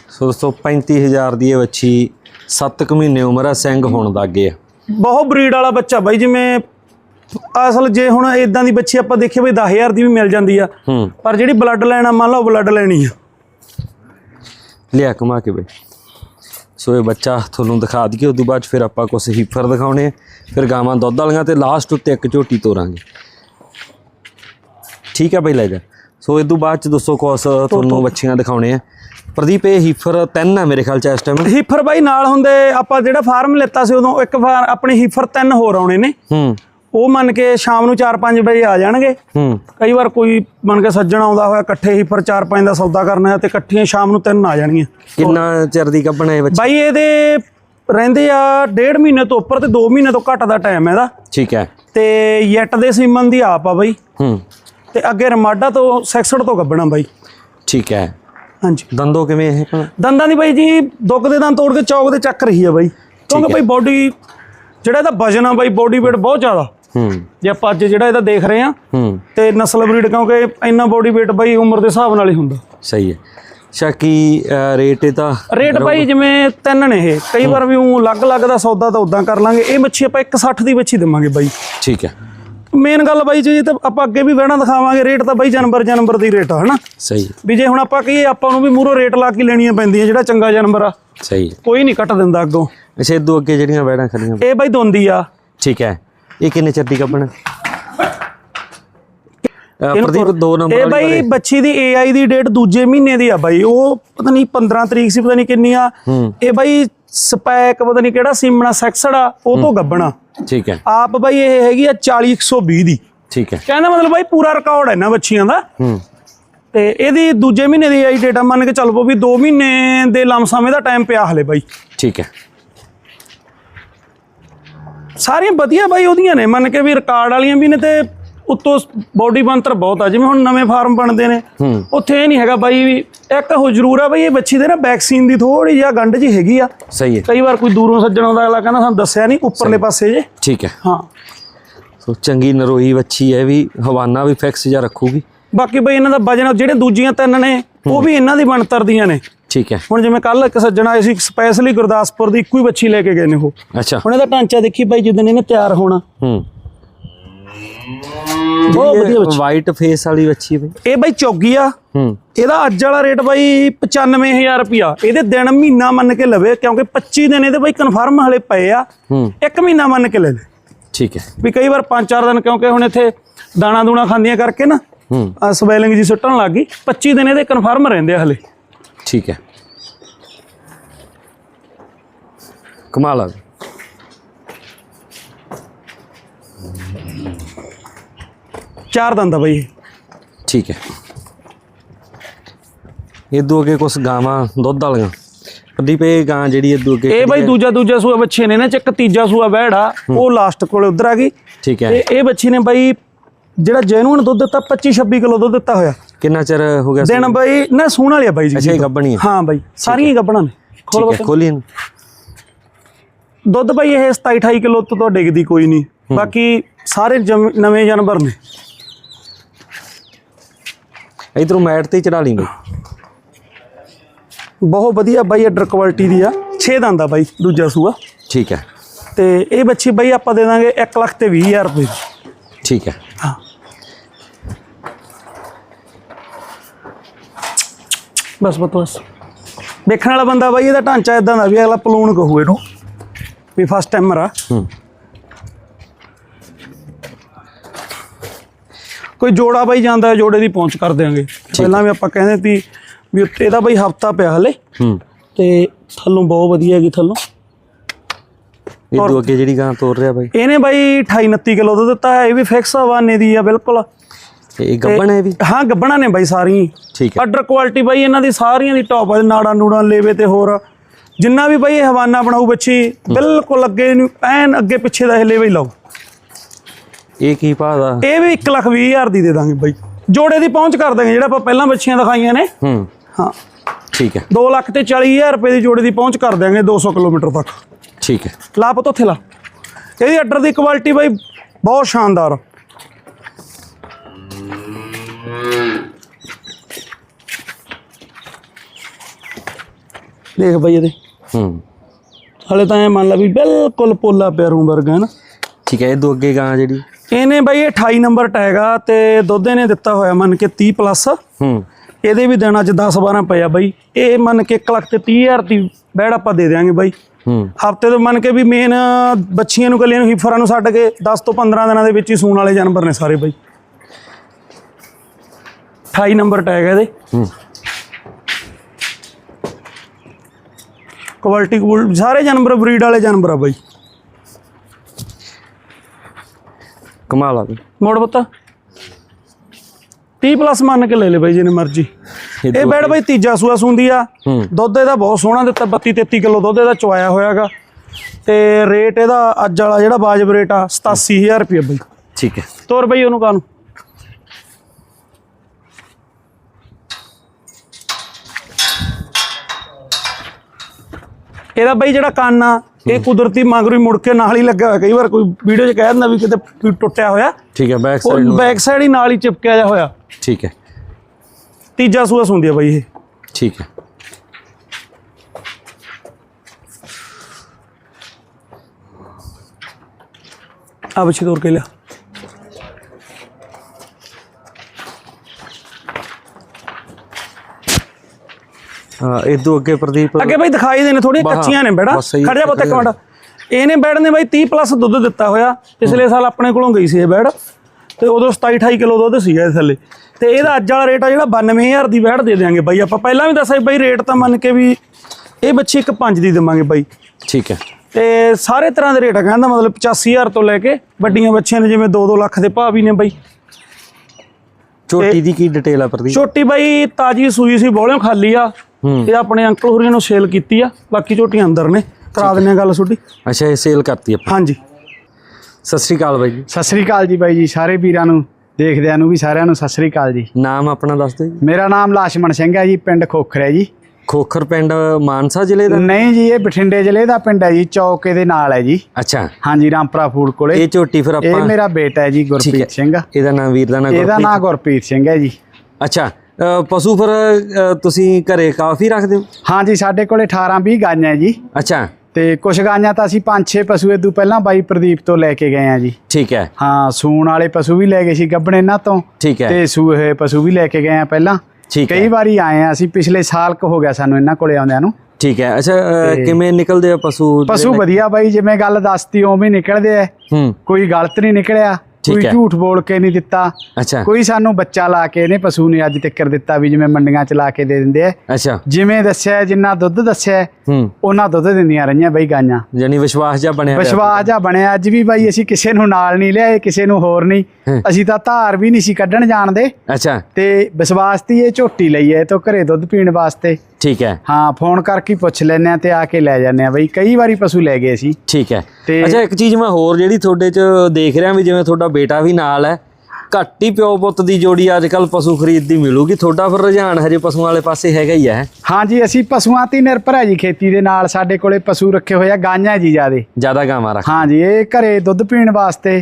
ਸੋ ਦੋਸਤੋ 35000 ਦੀ ਇਹ ਵੱਛੀ 7 ਕੁ ਮਹੀਨੇ ਉਮਰ ਆ ਸਿੰਘ ਹੋਣ ਦਾ ਅੱਗੇ ਆ। ਬਹੁਤ ਬਰੀਡ ਵਾਲਾ ਬੱਚਾ ਬਾਈ ਜਿਵੇਂ ਅਸਲ ਜੇ ਹੁਣ ਇਦਾਂ ਦੀ ਬੱਚੀ ਆਪਾਂ ਦੇਖੀਏ ਬਈ 10000 ਦੀ ਵੀ ਮਿਲ ਜਾਂਦੀ ਆ ਪਰ ਜਿਹੜੀ ਬਲੱਡ ਲੈਣਾ ਮੰਨ ਲਓ ਬਲੱਡ ਲੈਣੀ ਆ। ਲਿਆ ਕਮਾ ਕੇ ਬਈ। ਸੋ ਇਹ ਬੱਚਾ ਤੁਹਾਨੂੰ ਦਿਖਾ ਦਈਏ ਉਸ ਤੋਂ ਬਾਅਦ ਫਿਰ ਆਪਾਂ ਕੁਝ ਹੀਫਰ ਦਿਖਾਉਣੇ ਆ। ਫਿਰ ਗਾਵਾਂ ਦੁੱਧ ਵਾਲੀਆਂ ਤੇ ਲਾਸਟ ਉੱਤੇ ਇੱਕ ਝੋਟੀ ਤੋਰਾਂਗੇ। ਠੀਕ ਹੈ ਬਈ ਲੈ ਜਾ। ਸੋ ਇਸ ਤੋਂ ਬਾਅਦ ਚ ਦੋਸਤੋ ਕੁਛ ਤੁਹਾਨੂੰ ਬੱਚੀਆਂ ਦਿਖਾਉਣੇ ਆ। ਪ੍ਰਦੀਪ ਇਹ ਹੀਫਰ ਤਿੰਨ ਆ ਮੇਰੇ ਖਿਆਲ ਚ ਇਸ ਟਾਈਮ ਹੀਫਰ ਬਾਈ ਨਾਲ ਹੁੰਦੇ ਆਪਾਂ ਜਿਹੜਾ ਫਾਰਮ ਲੈਤਾ ਸੀ ਉਦੋਂ ਇੱਕ ਵਾਰ ਆਪਣੇ ਹੀਫਰ ਤਿੰਨ ਹੋਰ ਆਉਣੇ ਨੇ। ਹੂੰ। ਉਹ ਮੰਨ ਕੇ ਸ਼ਾਮ ਨੂੰ 4-5 ਵਜੇ ਆ ਜਾਣਗੇ। ਹੂੰ। ਕਈ ਵਾਰ ਕੋਈ ਮੰਨ ਕੇ ਸੱਜਣ ਆਉਂਦਾ ਹੋਇਆ ਇਕੱਠੇ ਹੀਫਰ 4-5 ਦਾ ਸੌਦਾ ਕਰਨਾ ਹੈ ਤੇ ਇਕੱਠੀਆਂ ਸ਼ਾਮ ਨੂੰ ਤਿੰਨ ਆ ਜਾਣਗੀਆਂ। ਕਿੰਨਾ ਚਿਰ ਦੀ ਕੱਪਣਾ ਇਹ ਬੱਚਾ? ਬਾਈ ਇਹਦੇ ਰਹਿੰਦੇ ਆ ਡੇਢ ਮਹੀਨੇ ਤੋਂ ਉੱਪਰ ਤੇ 2 ਮਹੀਨੇ ਤੋਂ ਘੱਟ ਦਾ ਟਾਈਮ ਹੈ ਇਹਦਾ। ਠੀਕ ਹੈ। ਤੇ ਯੈਟ ਦੇ ਸੀਮਨ ਦੀ ਆਪ ਆ ਬਾਈ। ਹੂੰ। ਤੇ ਅੱਗੇ ਰਮਾਡਾ ਤੋਂ ਸੈਕਸੜ ਤੋਂ ਗੱਬਣਾ ਬਾਈ। ਠੀਕ ਹੈ। ਹਾਂਜੀ। ਦੰਦੋ ਕਿਵੇਂ ਇਹ? ਦੰਦਾਂ ਦੀ ਬਾਈ ਜੀ ਦੁੱਖ ਦੇ ਦੰਦ ਤੋੜ ਕੇ ਚੌਕ ਦੇ ਚੱਕ ਰਹੀ ਆ ਬਾਈ। ਕਿਉਂਕਿ ਹੈ। ਬਾਈ ਬੋਡੀ ਜਿਹੜਾ ਇਹਦਾ ਵਜਨ ਆ ਬਾਈ ਬੋਡੀ weight ਬਹੁਤ ਜ਼ਿਆਦਾ। ਹੂੰ। ਜੇ ਆਪਾਂ ਅੱਜ ਜਿਹੜਾ ਇਹਦਾ ਦੇਖ ਰਹੇ ਆ ਹੂੰ। ਤੇ ਨਸਲ ਬਰੀਡ ਕਿਉਂਕਿ ਇੰਨਾ ਬੋਡੀ weight ਬਾਈ ਉਮਰ ਦੇ ਹਿਸਾਬ ਨਾਲ ਹੀ ਹੁੰਦਾ। ਸਹੀ ਹੈ। ਸ਼ਾਕੀ ਰੇਟ ਇਹ ਤਾਂ ਰੇਟ ਬਾਈ ਜਿਵੇਂ ਤਿੰਨ ਨੇ ਇਹ। ਕਈ ਵਾਰ ਵੀ ਉਹ ਅਲੱਗ-ਅਲੱਗ ਦਾ ਸੌਦਾ ਤਾਂ ਉਦਾਂ ਕਰ ਲਾਂਗੇ। ਇਹ ਮੱਛੀ ਆਪਾਂ 160 ਦੀ ਮੱਛੀ ਦੇਵਾਂਗੇ ਬਾਈ। ਠੀਕ ਹੈ। ਮੇਨ ਗੱਲ ਬਾਈ ਜੀ ਤਾਂ ਆਪਾਂ ਅੱਗੇ ਵੀ ਵਹਿਣਾ ਦਿਖਾਵਾਂਗੇ ਰੇਟ ਤਾਂ ਬਾਈ ਜਾਨਵਰ ਜਾਨਵਰ ਦੀ ਰੇਟ ਆ ਹਨਾ? ਸਹੀ ਵੀ ਜੇ ਹੁਣ ਆਪਾਂ ਕਹੀਏ ਆਪਾਂ ਨੂੰ ਵੀ ਮੂਰੋ ਰੇਟ ਲਾ ਕੇ ਲੈਣੀਆਂ ਪੈਂਦੀਆਂ ਜਿਹੜਾ ਚੰਗਾ ਜਾਨਵਰ ਆ। ਸਹੀ ਕੋਈ ਨਹੀਂ ਕੱਟ ਦਿੰਦਾ ਅੱਗੋਂ। ਅੱਛਾ ਇਦੋਂ ਅੱਗੇ ਜਿਹੜੀਆਂ ਵੈੜਾਂ ਖੜੀਆਂ ਇਹ ਬਾਈ ਦੋਂਦੀ ਆ। ਠੀਕ ਹੈ। ਇਹ ਕਿੰਨੇ ਚਿਰ ਦੀ ਪ੍ਰਦੀਪ ਦੋ ਨੰਬਰ ਇਹ ਬਾਈ। ਬੱਚੀ ਦੀ AI ਦੀ ਡੇਟ ਦੂਜੇ ਮਹੀਨੇ ਦੀ ਆ ਬਾਈ। ਉਹ ਪਤਾ ਨਹੀਂ 15 ਤਰੀਕ ਸੀ ਪਤਾ ਨਹੀਂ ਕਿੰਨੀ ਆ। ਇਹ ਬਾਈ ਸਪੈਕ ਪਤਾ ਨਹੀਂ ਕਿਹੜਾ ਸੀਮਣਾ ਸੈਕਸੜਾ ਉਹ ਤੋਂ ਗੱਬਣਾ ਠੀਕ ਹੈ। ਆਪ ਬਾਈ ਇਹ ਹੈਗੀ ਆ 40 120 ਦੀ। ਠੀਕ ਹੈ। ਕਹਿੰਦਾ ਮਤਲਬ ਬਾਈ ਪੂਰਾ ਰਿਕਾਰਡ ਹੈ ਇਹਨਾਂ ਬੱਚੀਆਂ ਦਾ। ਤੇ ਇਹਦੀ ਦੂਜੇ ਮਹੀਨੇ ਦੀ ਆਈ ਡੇਟਾ ਮੰਨ ਕੇ ਚੱਲ ਪੋ ਵੀ 2 ਮਹੀਨੇ ਦੇ ਲਮਸਮੇ ਦਾ ਟਾਈਮ ਪਿਆ ਹਲੇ ਬਾਈ। ਠੀਕ ਹੈ। ਸਾਰੀਆਂ ਵਧੀਆ ਬਾਈ ਉਹਦੀਆਂ ਨੇ। ਮੰਨ ਕੇ ਵੀ ਰਿਕਾਰਡ ਵਾਲੀਆਂ ਵੀ ਨੇ ਤੇ ਉੱਤੋਂ ਬੋਡੀ ਬੰਤਰ ਬਹੁਤ ਆ। ਜਿਵੇਂ ਹੁਣ ਨਵੇਂ ਫਾਰਮ ਬਣਦੇ ਨੇ ਉੱਥੇ ਇਹ ਨਹੀਂ ਹੈਗਾ ਬਾਈ ਇੱਕ ਹੋ ਜ਼ਰੂਰ ਆ ਬਈ ਇਹ ਬੱਚੀ ਦੇ ਨਾ ਵੈਕਸੀਨ ਦੀ ਥੋੜੀ ਜਿਹਾ ਗੰਢ ਜੀ ਹੈਗੀ ਆ। ਸਹੀ ਹੈ। ਕਈ ਵਾਰ ਕੋਈ ਦੂਰੋਂ ਸੱਜਣ ਆਉਂਦਾ ਅਗਲਾ ਕਹਿੰਦਾ ਸਾਨੂੰ ਦੱਸਿਆ ਨਹੀਂ ਉੱਪਰਲੇ ਪਾਸੇ ਜੇ। ਠੀਕ ਹੈ। ਹਾਂ। ਸੋ ਚੰਗੀ ਨਰੋਈ ਵੱਛੀ ਹੈ ਵੀ ਹਵਾਨਾ ਵੀ ਫਿਕਸ ਜਾਂ ਰੱਖੂਗੀ। ਬਾਕੀ ਬਈ ਇਹਨਾਂ ਦਾ ਵਜਨ ਜਿਹੜੇ ਦੂਜੀਆਂ ਤਿੰਨ ਨੇ ਉਹ ਵੀ ਇਹਨਾਂ ਦੀ ਬਣਤਰ ਦੀਆਂ ਨੇ। ਠੀਕ ਹੈ। ਹੁਣ ਜਿਵੇਂ ਕੱਲ ਇੱਕ ਸੱਜਣ ਆਏ ਸੀ ਸਪੈਸ਼ਲੀ ਗੁਰਦਾਸਪੁਰ ਦੀ ਇੱਕੋ ਹੀ ਬੱਚੀ ਲੈ ਕੇ ਗਏ ਨੇ ਉਹ। ਅੱਛਾ। ਹੁਣ ਇਹਦਾ ਢਾਂਚਾ ਦੇਖੀ ਬਾਈ ਜਿੱਦਣ ਇਹਨੇ ਤਿਆਰ ਹੋਣਾ। ਹੂੰ। ਬਹੁਤ ਵਧੀਆ ਬੱਚੀ। ਵਾਈਟ ਫੇਸ ਵਾਲੀ ਵੱਛੀ ਬਈ। ਇਹ ਬਾਈ ਚੌਗੀ ਆ। ਹੂੰ। ਇਹਦਾ ਅੱਜ ਵਾਲਾ ਰੇਟ ਬਾਈ 95000 ਰੁਪਿਆ ਇਹਦੇ ਦਿਨ ਮਹੀਨਾ ਮੰਨ ਕੇ ਲਵੇ ਕਿਉਂਕਿ 25 ਦਿਨ ਇਹਦੇ ਬਾਈ ਕਨਫਰਮ ਹਲੇ ਪਏ ਆ। ਹੂੰ। ਇੱਕ ਮਹੀਨਾ ਮੰਨ ਕੇ ਲੈ ਲੈ। ਠੀਕ ਹੈ। ਵੀ ਕਈ ਵਾਰ 5-4 ਦਿਨ ਕਿਉਂਕਿ ਹੁਣ ਇੱਥੇ ਦਾਣਾ ਦੂਣਾ ਖਾਂਦੀਆਂ ਕਰਕੇ ਨਾ ਸਵੈਲਿੰਗ ਜੀ ਸੁੱਟਣ ਲੱਗ ਗਈ। 25 ਦਿਨ ਇਹਦੇ ਕਨਫਰਮ ਰਹਿੰਦੇ ਆ ਹਲੇ। ਠੀਕ ਹੈ। ਕਮਾਲ ਆ। ਚਾਰ ਦੰਦ ਆ ਬਾਈ। ਇਹ। ਠੀਕ ਹੈ। ਇਦੋਂ ਅੱਗੇ ਕੁਝ ਗਾਵਾਂ ਦੁੱਧ ਵਾਲੀਆਂ। ਪ੍ਰਦੀਪ ਇਹ ਗਾਂ ਜਿਹੜੀ ਇਦੋਂ ਅੱਗੇ ਇਹ ਬਾਈ ਦੂਜਾ ਦੂਜਾ ਸੂਆ ਬੱਚੇ ਨੇ ਨਾ ਚ ਇੱਕ ਤੀਜਾ ਸੂਆ ਬਹਿੜਾ ਉਹ ਲਾਸਟ ਕੋਲੇ ਉਧਰ ਆ ਗਈ। ਠੀਕ ਹੈ। ਤੇ ਇਹ ਬੱਚੀ ਨੇ ਬਾਈ ਜਿਹੜਾ ਜੈਨੂਨ ਦੁੱਧ ਦਿੱਤਾ 25 26 ਕਿਲੋ ਦੁੱਧ ਦਿੱਤਾ ਹੋਇਆ। ਕਿੰਨਾ ਚਿਰ ਹੋ ਗਿਆ ਦਿਨ ਬਾਈ ਨਾ ਸੂਣ ਵਾਲੀ ਆ ਬਾਈ ਜੀ ਅੱਛਾ ਇਹ ਗੱਬਣੀ ਹੈ ਹਾਂ ਬਾਈ ਸਾਰੀਆਂ ਗੱਬਣਾ ਨੇ। ਖੋਲ ਹੈ ਖੋਲੀ। ਦੁੱਧ ਬਾਈ ਇਹ 27 28 ਕਿਲੋ ਤੋਂ ਡਿੱਗਦੀ ਕੋਈ ਨਹੀਂ। ਬਾਕੀ ਸਾਰੇ ਨਵੇਂ ਜਾਨਵਰ ਨੇ। ਇਧਰੋਂ ਮੈਟ ਤੇ ਚੜਾ ਲਈ ਬਹੁਤ ਵਧੀਆ ਬਾਈ ਅਡਰ ਕੁਆਲਿਟੀ ਦੀ ਆ। 6 ਦੰਦ ਆ ਬਾਈ ਦੂਜਾ ਸੂਆ। ਠੀਕ ਹੈ। ਤੇ ਇਹ ਬੱਚੀ ਬਾਈ ਆਪਾਂ ਦੇ ਦਾਂਗੇ 1 ਲੱਖ ਤੇ 20000 ਰੁਪਏ। ਠੀਕ ਹੈ। ਹਾਂ। ਬਸ ਬਸ ਬਸ। ਦੇਖਣ ਵਾਲਾ ਬੰਦਾ ਬਾਈ ਇਹਦਾ ਢਾਂਚਾ ਇਦਾਂ ਦਾ ਵੀ ਅਗਲਾ ਪਲੂਣ ਕਹੂ ਇਹਨੂੰ ਵੀ ਫਸਟ ਟਾਈਮਰ ਆ। ਹੂੰ। ਕੋਈ ਜੋੜਾ ਬਾਈ ਜਾਂਦਾ ਜੋੜੇ ਦੀ ਪਹੁੰਚ ਕਰ ਦਿਆਂਗੇ। ਪਹਿਲਾਂ ਵੀ ਆਪਾਂ ਕਹਿੰਦੇ ਸੀ ਵੀ ਉੱਤੇ ਇਹਦਾ ਬਾਈ ਹਫਤਾ ਪਿਆ ਹਲੇ। ਹੂੰ। ਤੇ ਥੱਲੋਂ ਬਹੁਤ ਵਧੀਆ ਹੈਗੀ ਥੱਲੋਂ। ਇਦੋਂ ਅੱਗੇ ਜਿਹੜੀ ਗਾਂ ਤੋਰ ਰਿਹਾ ਬਾਈ। ਇਹਨੇ ਬਾਈ 28 29 ਕਿਲੋ ਦਾ ਦਿੱਤਾ ਹੈ ਇਹ ਵੀ ਫਿਕਸ ਹਵਾਨੇ ਦੀ ਆ ਬਿਲਕੁਲ। ਤੇ ਇਹ ਗੱਬਣ ਹੈ ਵੀ? ਹਾਂ ਗੱਬਣਾ ਨੇ ਬਾਈ ਸਾਰੀਆਂ ਠੀਕ ਹੈ। ਆਰਡਰ ਕੁਆਲਿਟੀ ਬਾਈ ਇਹਨਾਂ ਦੀ ਸਾਰੀਆਂ ਦੀ ਟੌਪ ਆ ਨਾੜਾ ਨੂੜਾ ਲੇਵੇ ਤੇ ਹੋਰ। ਜਿੰਨਾ ਵੀ ਬਾਈ ਇਹ ਹਵਾਨਾ ਬਣਾਊ ਬੱਚੀ ਬਿਲਕੁਲ ਅੱਗੇ ਨੂੰ ਐਨ ਅੱਗੇ ਪਿੱਛੇ ਦਾ ਇਹ ਲੇਵੇ ਹੀ ਲਾਓ। ਇਹ ਕੀ ਭਾਅ ਦਾ? ਇਹ ਵੀ 1 ਲੱਖ ਵੀਹ ਹਜ਼ਾਰ ਦੀ ਦੇ ਦਾਂਗੇ ਬਾਈ। ਜੋੜੇ ਦੀ ਪਹੁੰਚ ਕਰ ਦਾਂਗੇ ਜਿਹੜਾ ਆਪਾਂ ਪਹਿਲਾਂ ਬੱਚੀਆਂ ਦਿਖਾਈਆਂ ਨੇ। ਹੂੰ। ਹਾਂ। ਠੀਕ ਹੈ। 2 ਲੱਖ ਤੇ 40000 ਰੁਪਏ ਦੀ ਜੋੜੇ ਦੀ ਪਹੁੰਚ ਕਰ ਦਿਆਂਗੇ 200 ਕਿਲੋਮੀਟਰ ਤੱਕ। ਠੀਕ ਹੈ। ਲਾ ਪੁੱਤ ਉੱਥੇ ਲਾ। ਇਹਦੀ ਆਰਡਰ ਦੀ ਕੁਆਲਿਟੀ ਬਾਈ ਬਹੁਤ ਸ਼ਾਨਦਾਰ। ਦੇਖ ਬਾਈ ਇਹਦੇ। ਹੂੰ। ਹਲੇ ਤਾਂ ਐ ਮੰਨ ਲਾ ਵੀ ਬਿਲਕੁਲ ਪੋਲਾ ਪਿਆਰੂ ਵਰਗਾ ਹੈ ਨਾ। ਠੀਕ ਹੈ ਇਦੋਂ ਅੱਗੇ ਗਾਂ ਜਿਹੜੀ। ਇਹਨੇ ਬਾਈ ਇਹ 28 ਨੰਬਰ ਟੈਗ ਆ ਤੇ ਦੁੱਧ ਇਹਨੇ ਦਿੱਤਾ ਹੋਇਆ ਮੰਨ ਕੇ 30 ਪਲੱਸ ਹੂੰ। ਇਹਦੇ ਵੀ ਦਿਨਾਂ ਚ 10 12 ਪਏ ਆ ਬਾਈ। ਇਹ ਮੰਨ ਕੇ 1 ਲੱਖ ਤੇ 30000 ਦੀ ਬੈੜ ਆਪਾਂ ਦੇ ਦਿਆਂਗੇ ਬਾਈ। ਹੂੰ। ਹਫ਼ਤੇ ਤੋਂ ਮੰਨ ਕੇ ਵੀ ਮੇਨ ਬੱਚੀਆਂ ਨੂੰ ਕੱਲੀਆਂ ਨੂੰ ਹੀਫਰਾਂ ਨੂੰ ਛੱਡ ਕੇ 10 ਤੋਂ 15 ਦਿਨਾਂ ਦੇ ਵਿੱਚ ਹੀ ਸੂਣ ਵਾਲੇ ਜਾਨਵਰ ਨੇ ਸਾਰੇ ਬਾਈ। 28 ਨੰਬਰ ਟੈਗ ਹੈ ਇਹਦੇ। ਹੂੰ। ਕੁਆਲਿਟੀ ਕੁਲ ਸਾਰੇ ਜਾਨਵਰ ਬਰੀਡ ਵਾਲੇ ਜਾਨਵਰ ਆ ਬਾਈ। ਕਮਾਲ ਆ ਮੋੜ ਪੁੱਤ। 30 ਪਲੱਸ ਮੰਨ ਕੇ ਲੈ ਲੈ ਬਾਈ ਜਿਹਨੇ ਮਰਜ਼ੀ। ਇਹ ਬੈੜ ਬਾਈ ਤੀਜਾ ਸੂਆ ਸੁੰਦੀ ਆ। ਦੁੱਧ ਇਹਦਾ ਬਹੁਤ ਸੋਹਣਾ ਦਿੱਤਾ 32 33 ਕਿਲੋ ਦੁੱਧ ਇਹਦਾ ਚੁਆਇਆ ਹੋਇਆਗਾ। ਤੇ ਰੇਟ ਇਹਦਾ ਅੱਜ ਵਾਲਾ ਜਿਹੜਾ ਵਾਜਬ ਰੇਟ ਆ 87000 ਰੁਪਏ ਬਾਈ। ਠੀਕ ਹੈ। ਤੋਰ ਬਈ ਉਹਨੂੰ ਕਾਨੂੰ ਇਹਦਾ ਬਈ ਜਿਹੜਾ ਕੰਨ ਆ ਇਹ ਕੁਦਰਤੀ ਮਗਰੋਂ ਹੀ ਮੁੜ ਕੇ ਨਾਲ ਹੀ ਲੱਗਾ ਹੋਇਆ। ਕਈ ਵਾਰ ਕੋਈ ਵੀਡੀਓ 'ਚ ਕਹਿ ਦਿੰਦਾ ਵੀ ਕਿਤੇ ਟੁੱਟਿਆ ਹੋਇਆ। ਠੀਕ ਹੈ ਬੈਕ ਸਾਈਡ ਨੂੰ। ਬੈਕ ਸਾਈਡ ਹੀ ਨਾਲ ਹੀ ਚਿਪਕਿਆ ਜਾ ਹੋਇਆ। ਠੀਕ ਹੈ। ਤੀਜਾ ਸੂਆ ਸੁੰਦੀ ਆ ਬਈ ਇਹ। ਠੀਕ ਹੈ। ਆ ਬੱਚੀ ਤੋਰ ਕੇ ਲਿਆ। ਇਦੋਂ ਅੱਗੇ ਪ੍ਰਦੀਪ ਅੱਗੇ ਬਈ ਦਿਖਾਈ ਦੇ ਨੇ ਥੋੜੀਆਂ ਕੱਚੀਆਂ ਨੇ ਬੈੜਾ। ਖੜ ਜਾ ਪੁੱਤ ਇੱਕ। ਮਿੰਟ। ਇਹਨੇ ਬੈੜ ਨੇ ਬਾਈ 30 ਪਲੱਸ ਦੁੱਧ ਦਿੱਤਾ ਹੋਇਆ। ਪਿਛਲੇ ਸਾਲ ਆਪਣੇ ਕੋਲੋਂ ਗਈ ਸੀ ਇਹ ਬੈੜ। ਤੇ ਉਦੋਂ 27 28 ਕਿਲੋ ਦੁੱਧ ਸੀਗਾ ਇਹ ਥੱਲੇ। ਤੇ ਇਹਦਾ ਅੱਜ ਵਾਲਾ ਰੇਟ ਆ ਜਿਹੜਾ 92000 ਦੀ ਬੈੜ ਦੇ ਦੇਾਂਗੇ ਬਾਈ ਆਪਾਂ। ਪਹਿਲਾਂ ਵੀ ਦੱਸਿਆ ਬਾਈ ਰੇਟ ਤਾਂ ਮੰਨ ਕੇ ਵੀ ਇਹ ਬੱਚੀ ਇੱਕ ਪੰਜ ਦੀ ਦੇਵਾਂਗੇ ਬਾਈ। ਠੀਕ ਹੈ। ਤੇ ਸਾਰੇ ਤਰ੍ਹਾਂ ਦੇ ਰੇਟ ਆ ਕਹਿੰਦਾ ਮਤਲਬ 85000 ਤੋਂ ਲੈ ਕੇ ਵੱਡੀਆਂ ਬੱਚੀਆਂ ਨੇ ਜਿਵੇਂ 2-2 ਲੱਖ ਦੇ ਭਾਅ ਵੀ ਨੇ ਬਾਈ। ਝੋਟੀ ਦੀ ਕੀ ਡਿਟੇਲ ਆ ਪ੍ਰਦੀਪ? ਛੋਟੀ ਬਾਈ ਤਾਜੀ ਸੂਈ ਸੀ ਬੋਲਿਓ ਖਾਲੀ ਆ। ਇਹ ਆਪਣੇ ਅੰਕਲ ਹੋਰੀਆਂ ਨੂੰ ਸੇਲ ਕੀਤੀ ਆ ਬਾਕੀ ਝੋਟੀਆਂ ਅੰਦਰ ਨੇ। ਕਰਾ ਦਿੰਨੇ ਆ ਗੱਲ ਛੋਟੀ ਅੱਛਾ ਇਹ ਸੇਲ ਕਰਤੀ ਆਪਾਂ। ਹਾਂਜੀ। ਸਤਿ ਸ੍ਰੀ ਅਕਾਲ ਬਾਈ ਜੀ। ਸਤਿ ਸ੍ਰੀ ਅਕਾਲ ਜੀ ਬਾਈ ਜੀ ਸਾਰੇ ਵੀਰਾਂ ਨੂੰ ਦੇਖਦਿਆਂ ਨੂੰ ਵੀ ਸਾਰਿਆਂ ਨੂੰ ਸਤਿ ਸ੍ਰੀ ਅਕਾਲ ਜੀ। ਨਾਮ ਆਪਣਾ ਦੱਸ ਦਿਓ ਜੀ। ਮੇਰਾ ਨਾਮ ਲਾਸ਼ਮਣ ਸਿੰਘ ਹੈ ਜੀ ਪਿੰਡ ਖੋਖਰ ਹੈ ਜੀ। ਖੋਖਰ ਪਿੰਡ ਮਾਨਸਾ ਜ਼ਿਲ੍ਹੇ ਦਾ? ਨਹੀਂ ਜੀ ਇਹ ਬਠਿੰਡੇ ਜ਼ਿਲ੍ਹੇ ਦਾ ਪਿੰਡ ਹੈ ਜੀ ਚੌਕੇ ਦੇ ਨਾਲ ਹੈ ਜੀ। ਅੱਛਾ। ਹਾਂਜੀ ਰਾਮਪੁਰਾ ਫੂਡ ਕੋਲੇ। ਇਹ ਝੋਟੀ ਫਿਰ ਇਹ ਆਪਾਂ ਮੇਰਾ ਬੇਟਾ ਹੈ ਜੀ। ਗੁਰਪ੍ਰੀਤ ਸਿੰਘ। ਇਹਦਾ ਨਾਮ ਵੀਰ ਦਾ ਨਾਮ ਇਹਦਾ ਗੁਰਪ੍ਰੀਤ। ਨਾਮ ਗੁਰਪ੍ਰੀਤ ਸਿੰਘ ਹੈ ਜੀ। ਅੱਛਾ। ਪਸ਼ੂ ਫਿਰ ਅ, ਤੁਸੀਂ ਘਰੇ ਕਾਫੀ ਰੱਖਦੇ ਹੋ? ਹਾਂਜੀ ਸਾਡੇ ਕੋਲੇ 18 20 ਗਾਈਆਂ ਹੈ ਜੀ। ਅੱਛਾ। ਤੇ ਕੁਝ ਗਾਈਆਂ ਤਾਂ ਅਸੀਂ 5-6 ਪਸ਼ੂ ਇਦੋਂ ਪਹਿਲਾਂ ਬਾਈ ਪ੍ਰਦੀਪ ਤੋਂ ਲੈ ਕੇ ਗਏ ਆ ਜੀ। ਠੀਕ ਹੈ। ਹਾਂ ਸੂਣ ਵਾਲੇ ਪਸ਼ੂ ਵੀ ਲੈ ਗਏ ਸੀ ਗੱਬਣ ਇਹਨਾਂ ਤੋਂ। ਠੀਕ ਹੈ। ਤੇ ਸੂਏ ਹੋਏ ਪਸ਼ੂ ਵੀ ਲੈ ਕੇ ਗਏ ਆ ਪਹਿਲਾਂ। ਠੀਕ ਹੈ। ਕਈ ਵਾਰੀ ਆਏ ਆ ਅਸੀਂ ਪਿਛਲੇ ਸਾਲ ਕ ਹੋ ਗਿਆ ਸਾਨੂੰ ਇਹਨਾਂ ਕੋਲੇ ਆਉਂਦਿਆਂ ਨੂੰ। ਠੀਕ ਹੈ। ਅੱਛਾ ਅ, ਕਿਵੇਂ ਨਿਕਲਦੇ ਆ ਪਸ਼ੂ? ਪਸ਼ੂ ਵਧੀਆ ਬਾਈ ਜਿਵੇਂ ਗੱਲ ਦੱਸਤੀ ਉਵੇਂ ਹੀ ਨਿਕਲਦੇ ਆ। ਹੂੰ। ਕੋਈ ਗਲਤ ਨਹੀਂ ਨਿਕਲਿਆ। ਕੋਈ। ਝੂਠ ਬੋਲ ਕੇ ਨਹੀਂ ਦਿੱਤਾ। ਅੱਛਾ। ਕੋਈ ਸਾਨੂੰ ਬੱਚਾ ਲਾ ਕੇ ਇਹਨੇ ਪਸ਼ੂ ਨੇ ਅੱਜ ਤੱਕ ਦਿੱਤਾ ਵੀ ਜਿਵੇਂ ਮੰਡੀਆਂ ਚ ਲਾ ਕੇ ਦੇ ਦਿੰਦੇ ਆ। ਅੱਛਾ। ਜਿਵੇਂ ਦੱਸਿਆ ਜਿੰਨਾ ਦੁੱਧ ਦੱਸਿਆ ਉਹਨਾਂ ਦੁੱਧ ਦਿੰਦੀਆਂ ਰਹੀਆਂ ਬਈ ਗਾਈਆਂ। ਜਾਨੀ ਵਿਸ਼ਵਾਸ ਜਿਹਾ ਬਣਿਆ। ਵਿਸ਼ਵਾਸ ਜਾ ਬਣਿਆ। ਅੱਜ ਵੀ ਬਾਈ ਅਸੀਂ ਕਿਸੇ ਨੂੰ ਨਾਲ ਨਹੀਂ ਲਿਆਏ ਕਿਸੇ ਨੂੰ ਹੋਰ ਨਹੀਂ। ਅਸੀਂ ਤਾਂ ਧਾਰ ਵੀ ਨਹੀਂ ਸੀ ਕੱਢਣ ਜਾਣਦੇ। ਅੱਛਾ। ਤੇ ਵਿਸ਼ਵਾਸ ਤੀ ਇਹ ਝੋਟੀ ਲਈ ਇਹ ਤੋਂ ਘਰੇ ਦੁੱਧ ਪੀਣ ਵਾਸਤੇ। ਠੀਕ ਹੈ। ਹਾਂ ਫੋਨ ਕਰਕੇ ਹੀ ਪੁੱਛ ਲੈਂਦੇ ਆ ਤੇ ਆ ਕੇ ਲੈ ਜਾਂਦੇ ਆ ਬਈ। ਕਈ ਵਾਰੀ ਪਸ਼ੂ ਲੈ ਗਏ ਸੀ। ਠੀਕ ਹੈ। ਅੱਛਾ ਇੱਕ ਚੀਜ਼ ਮੈਂ ਹੋਰ ਜਿਹੜੀ ਤੁਹਾਡੇ ਚ ਦੇਖ ਰਿਹਾ ਵੀ ਜਿਵੇਂ ਤੁਹਾਡਾ ਬੇਟਾ ਵੀ ਨਾਲ ਹੈ ਘੱਟ ਹੀ ਪਿਓ ਪੁੱਤ ਦੀ ਜੋੜੀ ਅੱਜ ਕੱਲ ਪਸ਼ੂ ਖਰੀਦਦੀ ਮਿਲੂਗੀ। ਤੁਹਾਡਾ ਫਿਰ ਰੁਝਾਨ ਹਜੇ ਪਸ਼ੂਆਂ ਵਾਲੇ ਪਾਸੇ ਹੈਗਾ ਹੀ ਹੈ। ਹਾਂਜੀ ਅਸੀਂ ਪਸ਼ੂਆਂ ਤੇ ਹੀ ਨਿਰਭਰ ਹੈ ਜੀ ਖੇਤੀ ਦੇ ਨਾਲ। ਸਾਡੇ ਕੋਲੇ ਪਸ਼ੂ ਰੱਖੇ ਹੋਏ ਆ ਗਾਈਆਂ ਜੀ ਜਿਆਦੇ। ਜ਼ਿਆਦਾ ਗਾਵਾਂ ਰੱਖ ਹਾਂਜੀ ਇਹ ਘਰੇ ਦੁੱਧ ਪੀਣ ਵਾਸਤੇ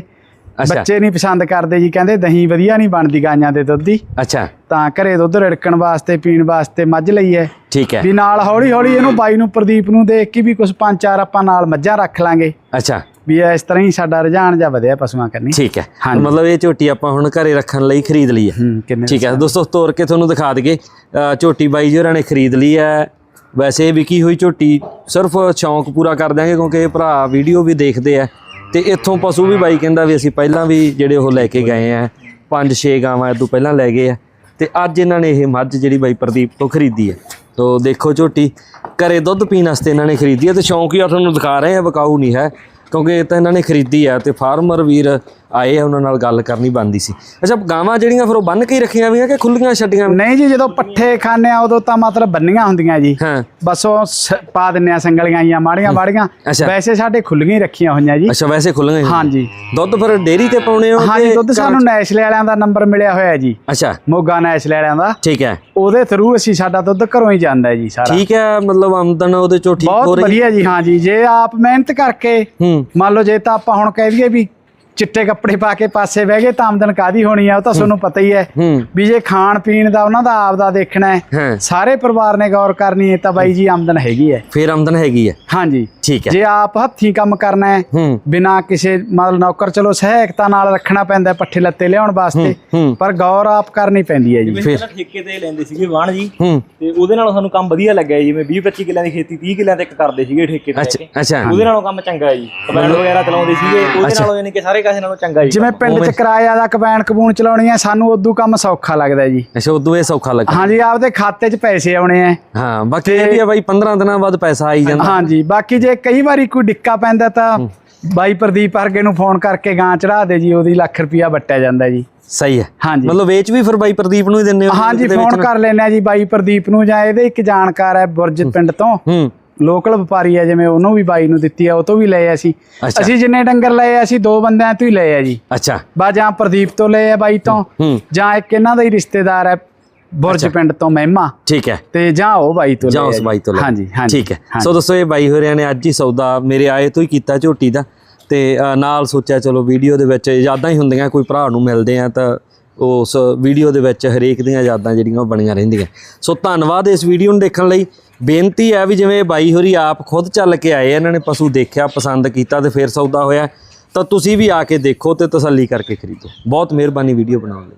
ਬੱਚੇ ਨਹੀਂ ਪਸੰਦ ਕਰਦੇ ਜੀ ਕਹਿੰਦੇ ਦਹੀਂ ਵਧੀਆ ਨਹੀਂ ਬਣਦੀ ਗਾਈਆਂ ਦੇ ਦੁੱਧ ਦੀ। ਅੱਛਾ। ਤਾਂ ਘਰੇ ਦੁੱਧ ਰਿੜਕਣ ਵਾਸਤੇ ਪੀਣ ਵਾਸਤੇ ਮੱਝ ਲਈ ਹੈ। ਠੀਕ ਹੈ। ਵੀ ਨਾਲ ਹੌਲੀ ਹੌਲੀ ਇਹਨੂੰ ਬਾਈ ਨੂੰ ਪ੍ਰਦੀਪ ਨੂੰ ਦੇਖ ਕੇ ਵੀ ਕੁਝ ਪੰਜ ਚਾਰ ਆਪਾਂ ਨਾਲ ਮੱਝਾਂ ਰੱਖ ਲਾਂਗੇ। ਅੱਛਾ। ਵੀ ਇਸ ਤਰ੍ਹਾਂ ਹੀ ਸਾਡਾ ਰੁਝਾਨ ਜਾ ਵਧਿਆ ਪਸ਼ੂਆਂ ਕਰਨੀ ਠੀਕ ਹੈ। ਮਤਲਬ ਇਹ ਝੋਟੀ ਆਪਾਂ ਹੁਣ ਘਰੇ ਰੱਖਣ ਲਈ ਖਰੀਦ ਲਈ ਹੈ। ਠੀਕ ਹੈ। ਦੋਸਤੋ ਤੋਰ ਕੇ ਤੁਹਾਨੂੰ ਦਿਖਾ ਦਈਏ। ਝੋਟੀ ਬਾਈ ਜੀ ਹੋਰਾਂ ਨੇ ਖਰੀਦ ਲਈ ਹੈ। ਵੈਸੇ ਵਿਕੀ ਹੋਈ ਝੋਟੀ ਸਿਰਫ ਸ਼ੌਂਕ ਪੂਰਾ ਕਰ ਦਿਆਂਗੇ ਕਿਉਂਕਿ ਇਹ ਭਰਾ ਵੀਡੀਓ ਵੀ ਦੇਖਦੇ ਆ। ਤੇ ਇੱਥੋਂ ਪਸ਼ੂ ਵੀ ਬਾਈ ਕਹਿੰਦਾ ਵੀ ਅਸੀਂ ਪਹਿਲਾਂ ਵੀ ਜਿਹੜੇ ਉਹ ਲੈ ਕੇ ਗਏ ਆ, ਪੰਜ ਛੇ ਗਾਵਾਂ ਇਹ ਤੋਂ ਪਹਿਲਾਂ ਲੈ ਗਏ ਆ। ਤੇ ਅੱਜ ਇਹਨਾਂ ਨੇ ਇਹ ਮੱਝ ਜਿਹੜੀ ਬਾਈ ਪ੍ਰਦੀਪ ਤੋਂ ਖਰੀਦੀ ਹੈ ਤੋ ਦੇਖੋ ਝੋਟੀ, ਘਰੇ ਦੁੱਧ ਪੀਣ ਵਾਸਤੇ ਇਹਨਾਂ ਨੇ ਖਰੀਦੀ ਹੈ ਤੇ ਸ਼ੌਂਕ ਹੀ ਆ, ਤੁਹਾਨੂੰ ਦਿਖਾ ਰਹੇ ਆ, ਵਿਕਾਊ ਨਹੀਂ ਹੈ। ਕਿਉਂਕਿ ਇਹ ਤਾਂ ਇਹਨਾਂ ਨੇ ਖਰੀਦੀ ਆ ਤੇ ਫਾਰਮਰ ਵੀਰ ਆਏ ਆ ਉਹਨਾਂ ਨਾਲ ਗੱਲ ਕਰਨੀ ਬੰਦੀ ਸੀ। ਅੱਛਾ ਗਾਵਾਂ ਜਿਹੜੀਆਂ ਫਿਰ ਉਹ ਬੰਨ ਕੇ ਹੀ ਰੱਖੀਆਂ ਹੋਈਆਂ ਕਿ ਖੁੱਲੀਆਂ ਛੱਡੀਆਂ? ਨਹੀਂ ਜੀ ਜਦੋਂ ਪੱਠੇ ਖਾਂਦੇ ਆ ਉਦੋਂ ਤਾਂ ਮਤਲਬ ਬੰਨੀਆਂ ਹੁੰਦੀਆਂ ਜੀ। ਹਾਂ। ਬਸ ਉਹ ਪਾ ਦਿੰਨੇ ਆ ਸੰਗਲੀਆਂ ਜਾਂ ਮਾੜੀਆਂ ਅੱਛਾ। ਵੈਸੇ ਸਾਡੇ ਖੁੱਲੀਆਂ ਹੀ ਰੱਖੀਆਂ ਹੋਈਆਂ ਜੀ। ਅੱਛਾ ਵੈਸੇ ਖੁੱਲੀਆਂ ਹਾਂਜੀ। ਦੁੱਧ ਫਿਰ ਡੇਰੀ ਤੇ ਪਾਉਣੇ ਹੋ ਹਾਂਜੀ ਕਿ ਦੁੱਧ ਸਾਨੂੰ ਨੈਸਲੇ ਵਾਲਿਆਂ ਦਾ ਨੰਬਰ ਮਿਲਿਆ ਹੋਇਆ ਜੀ। ਅੱਛਾ। ਮੋਗਾ ਨੈਸਲੇ ਵਾਲਿਆਂ ਦਾ। ਠੀਕ ਹੈ। ਉਹਦੇ ਥਰੂ ਅਸੀਂ ਸਾਡਾ ਦੁੱਧ ਘਰੋਂ ਹੀ ਜਾਂਦਾ ਹੈ ਜੀ ਸਾਰਾ। ਠੀਕ ਹੈ ਮਤਲਬ ਆਮਦਨ ਉਹਦੇ ਚੋਂ ਠੀਕ ਹੋ ਬਹੁਤ ਰਹੀ ਵਧੀਆ ਜੀ ਹਾਂ ਜੀ। ਜੇ ਆਪ ਮਿਹਨਤ ਕਰਕੇ ਹੂੰ। ਮੰਨ ਲਓ ਜੇ ਤਾਂ ਆਪਾਂ ਹੁਣ ਕਹਿ ਦਈਏ ਵੀ ਚਿੱਟੇ ਕੱਪੜੇ ਪਾ ਕੇ ਪਾਸੇ ਬਹਿ ਗਏ ਤਾਂ ਆਮਦਨ ਕਾਦੀ ਹੋਣੀ ਆ ਉਹ ਤਾਂ ਤੁਹਾਨੂੰ ਪਤਾ ਹੀ ਹੈ। ਵੀ ਜੇ ਖਾਣ ਪੀਣ ਦਾ ਉਹਨਾਂ ਦਾ ਆਪ ਦਾ ਦੇਖਣਾ ਹੈ ਸਾਰੇ ਪਰਿਵਾਰ ਨੇ ਗੌਰ ਕਰਨੀ ਹੈ ਤਾਂ ਬਾਈ ਜੀ ਆਮਦਨ ਹੈਗੀ ਹੈ। ਫਿਰ ਆਮਦਨ ਹੈਗੀ ਹੈ। ਹਾਂਜੀ। ਠੀਕ ਹੈ। ਜੇ ਆਪ ਹੱਥੀਂ ਕੰਮ ਕਰਨਾ ਹੈ ਬਿਨਾ ਕਿਸੇ ਮਤਲਬ ਨੌਕਰ ਚਲੋ ਸਹਾਇਕਤਾ ਨਾਲ ਰੱਖਣਾ ਪੈਂਦਾ ਪੱਠੇ ਲੱਤੇ ਲਿਆਉਣ ਵਾਸਤੇ ਪਰ ਗੌਰ ਆਪ ਕਰਨੀ ਪੈਂਦੀ ਹੈ ਜੀ। ਫਿਰ ਠੇਕੇ ਤੇ ਲੈਂਦੇ ਸੀਗੇ ਵਾਹਣ ਜੀ। ਤੇ ਉਹਦੇ ਨਾਲੋਂ ਸਾਨੂੰ ਕੰਮ ਵਧੀਆ ਲੱਗਿਆ ਜੀ, ਜਿਵੇਂ 20 25 ਕਿੱਲਿਆਂ ਦੀ ਖੇਤੀ 30 ਕਿੱਲਿਆਂ ਤੇ ਇੱਕ ਕਰਦੇ ਸੀਗੇ ਠੇਕੇ ਤੇ ਲੈ ਅੱਛਾ ਉਹਦੇ ਨਾਲੋਂ ਕੰਮ ਚੰਗਾ ਹੈ ਜੀ। ਕਬੈਨ ਵਗੈਰਾ ਚਲਾਉਂਦੇ ਸੀਗੇ। ਉਹਦੇ ਨਾਲੋਂ ਯਾਨੀ ਕਿ ਸਾਰੇ ਕਾਸੇ ਨਾਲੋਂ ਚੰਗਾ ਜੀ। ਜਿਵੇਂ ਪਿੰਡ 'ਚ ਕਿਰਾਇਆ ਦਾ ਕਬੈਨ ਕਬੂਨ ਚਲਾਉਣੀ ਹੈ ਸਾਨੂੰ ਉਦੋਂ ਕੰਮ ਸੌਖਾ ਲੱਗਦਾ ਜੀ। ਅੱਛਾ ਉਦੋਂ ਇਹ ਸੌਖਾ ਲੱਗਾ ਹਾਂਜੀ ਆਪਦੇ ਖਾਤੇ 'ਚ ਪੈਸੇ ਆਉਣੇ ਆ। ਹਾਂ ਬਾਕੀ ਇਹ ਵੀ ਆ ਬਾਈ 15 ਦਿਨਾਂ ਬਾਅਦ ਪੈਸਾ ਆਈ ਜਾਂਦਾ। ਹਾਂਜੀ ਬਾਕੀ ਜੇ ਕਈ ਵਾਰੀ ਕੋਈ ਡਿੱਕਾ ਪੈਂਦਾ ਤਾਂ ਬਾਈ ਪ੍ਰਦੀਪ ਵਰਗੇ ਨੂੰ ਫੋਨ ਕਰਕੇ ਗਾਂ ਚੜਾ ਦੇ ਜੀ ਉਹਦੀ ਲੱਖ ਰੁਪਿਆ ਵੱਟਿਆ ਜਾਂਦਾ ਜੀ। ਸਹੀ ਹੈ। ਹਾਂਜੀ। ਮਤਲਬ ਵੇਚ ਵੀ ਫਿਰ ਬਾਈ ਪ੍ਰਦੀਪ ਨੂੰ ਹੀ ਦਿੰਦੇ ਹੋ ਹਾਂਜੀ ਫੋਨ? ਕਰ ਲੈਣਾ ਜੀ ਬਾਈ ਪ੍ਰਦੀਪ ਨੂੰ ਜਾਂ ਇਹਦੇ ਇੱਕ ਜਾਣਕਾਰ ਹੈ ਬੁਰਜ ਪਿੰਡ ਤੋਂ। ਹੂੰ। ਲੋਕਲ ਵਪਾਰੀ ਹੈ ਜਿਵੇਂ ਉਹਨੂੰ ਵੀ ਬਾਈ ਨੂੰ ਦਿੱਤੀ ਆ ਉਹ ਤੋਂ ਵੀ ਲਏ ਅਸੀਂ। ਅੱਛਾ। ਅਸੀਂ ਜਿੰਨੇ ਡੰਗਰ ਲਏ ਆ, ਅਸੀਂ ਦੋ ਬੰਦਿਆਂ ਤੋਂ ਹੀ ਲਏ ਆ ਜੀ। ਅੱਛਾ। ਬਾ ਜਾਂ ਪ੍ਰਦੀਪ ਤੋਂ ਲਏ ਆ ਬਾਈ ਤੋਂ ਹੂੰ ਜਾਂ ਇੱਕ ਇਹਨਾਂ ਦਾ ਹੀ ਰਿਸ਼ਤੇਦਾਰ ਹੈ ਬੁਰਜ ਪਿੰਡ ਤੋਂ ਮਹਿਮਾ। ਠੀਕ ਹੈ। ਤੇ ਜਾਂ ਉਹ ਬਾਈ ਤੋਂ ਜਾਂ ਲਏ ਆ ਉਸ ਜੀ। ਬਾਈ ਤੋਂ ਲੈ ਹਾਂਜੀ ਹਾਂਜੀ। ਠੀਕ ਹੈ। ਹਾਂਜੀ। ਸੋ ਦੋਸਤੋ ਇਹ ਬਾਈ ਹੋਰਿਆਂ ਨੇ ਅੱਜ ਹੀ ਸੌਦਾ ਮੇਰੇ ਆਏ ਤੋਂ ਹੀ ਕੀਤਾ ਝੋਟੀ ਦਾ। ਤੇ ਅ, ਨਾਲ ਸੋਚਿਆ ਚਲੋ ਵੀਡੀਓ ਦੇ ਵਿੱਚ ਯਾਦਾਂ ਹੀ ਹੁੰਦੀਆਂ ਕੋਈ ਭਰਾ ਨੂੰ ਮਿਲਦੇ ਆ ਤਾਂ ਉਸ ਵੀਡੀਓ ਦੇ ਵਿੱਚ ਹਰੇਕ ਦੀਆਂ ਯਾਦਾਂ ਜਿਹੜੀਆਂ ਉਹ ਬਣੀਆਂ ਰਹਿੰਦੀਆਂ। ਸੋ ਧੰਨਵਾਦ ਇਸ ਵੀਡੀਓ ਨੂੰ ਦੇਖਣ ਲਈ। ਬੇਨਤੀ ਹੈ ਵੀ ਜਿਵੇਂ ਬਾਈ ਹੋਰੀ ਆਪ ਖੁਦ ਚੱਲ ਕੇ ਆਏ ਇਹਨਾਂ ਨੇ ਪਸ਼ੂ ਦੇਖਿਆ, ਪਸੰਦ ਕੀਤਾ ਤੇ ਫਿਰ ਸੌਦਾ ਹੋਇਆ ਤਾਂ ਤੁਸੀਂ ਵੀ ਆ ਕੇ ਦੇਖੋ ਤੇ ਤਸੱਲੀ ਕਰਕੇ ਖਰੀਦੋ। ਬਹੁਤ ਮਿਹਰਬਾਨੀ ਵੀਡੀਓ ਬਣਾਉਣ ਲਈ।